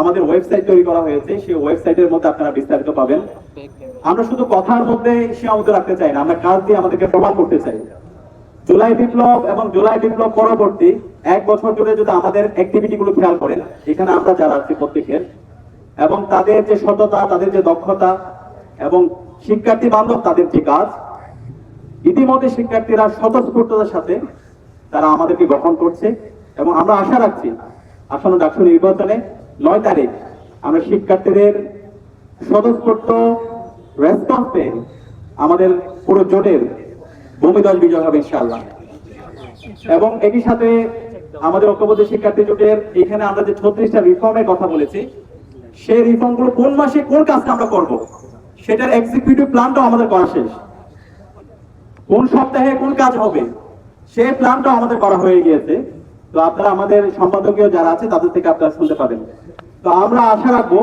আমাদের ওয়েবসাইট তৈরি করা হয়েছে, সেই ওয়েবসাইটের মধ্যে আপনারা বিস্তারিত পাবেন। আমরা শুধু কথার মধ্যে সীমাবদ্ধ রাখতে চাই না, আমরা কাজ দিয়ে আমাদেরকে প্রমাণ করতে চাই। জুলাই বিপ্লব এবং জুলাই বিপ্লব পরবর্তী এক বছর ধরে যদি আমাদের অ্যাক্টিভিটি গুলো খেয়াল করেন, এখানে আমরা যারা আছি প্রত্যেকের, এবং তাদের যে সততা, তাদের যে দক্ষতা, এবং শিক্ষার্থী বান্ধব, তাদের যে কাজ, ইতিমধ্যে শিক্ষার্থীরা স্বতঃস্ফূর্ততার সাথে তারা আমাদেরকে গ্রহণ করছে, এবং আমরা আশা রাখছি, আসন্ন ডাকসু নির্বাচনে নয় তারিখ। আমরা শিক্ষার্থীদের স্বতঃস্ফূর্ত রেসপন্স আমাদের পুরো জোটের ভূমিদল বিজয় হবে ইনশাআল্লাহ। এবং একই সাথে আমাদের ঐক্যবদ্ধ শিক্ষার্থী জোটের এখানে আমরা যে ছত্রিশটা রিফর্মের কথা বলেছি, সেই রিফর্মগুলো কোন মাসে কোন কাজটা আমরা করব, সেটার এক্সিকিউটিভ প্ল্যানটাও আমাদের করা শেষ। কোন সপ্তাহে কোন কাজ হবে, সেই প্ল্যানটাও আমাদের করা হয়ে গিয়েছে। তো আপনারা আমাদের সম্পাদকীয় যারা আছে, তাদের থেকে আপনারা শুনতে পাবেন। তো আমরা আশা রাখব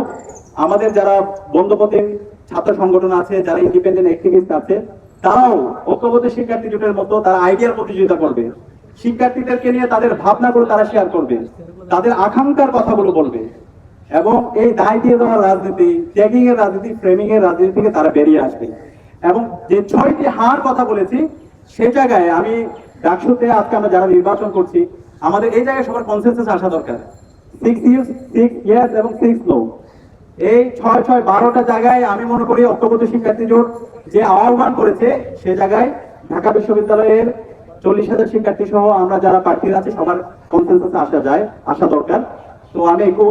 আমাদের যারা বন্ধপতির ছাত্র সংগঠন আছে, যারা ইন্ডিপেন্ডেন্ট অ্যাক্টিভিস্ট আছে, তারাও ঐক্যবদ্ধ শিক্ষার্থী জোটের মতো তারা আইডিয়ার প্রতিযোগিতা করবে। শিক্ষার্থীদেরকে নিয়ে তাদের ভাবনাগুলো তারা শেয়ার করবে, তাদের আকাঙ্ক্ষার কথাগুলো বলবে এবং এই দায় দিয়ে দেওয়ার রাজনীতি ট্যাগিং এর রাজনীতি ফ্রেমিং এর রাজনীতি থেকে তারা বেরিয়ে আসবে। এবং যে ছয়টি হার কথা বলেছি, সে জায়গায় আমি ডাকসুতে আজকে আমরা যারা নির্বাচন করছি আমাদের এই জায়গায় সবার কনসেন্সাস আসা দরকার। সিক্স ইউজ সিক্স ইয়ার্স এবং সিক্স নো এই ছয় ছয়, বারোটা জায়গায় আমি মনে করি ঐক্যবদ্ধ শিক্ষার্থী জোট যে আহ্বান করেছে, সে জায়গায় ঢাকা বিশ্ববিদ্যালয়ের চল্লিশ হাজার শিক্ষার্থী সহ আমরা যারা প্রার্থীরা আছে, সবার কনসেন্সাসে আসা যায়, আসা দরকার। তো আমি একটু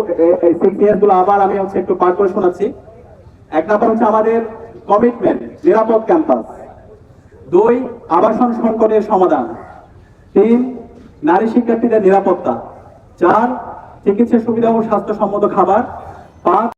সিক্স ইয়ার্সগুলো আবার আমি হচ্ছে একটু পার করে শোনাচ্ছি। এক নাম্বার হচ্ছে আমাদের কমিটমেন্ট নিরাপদ ক্যাম্পাস দুই, আবাসন সংকটের সমাধান। তিন নারী শিক্ষার্থীদের নিরাপত্তা। চার চিকিৎসা সুবিধা ও স্বাস্থ্যসম্মত খাবার। পাঁচ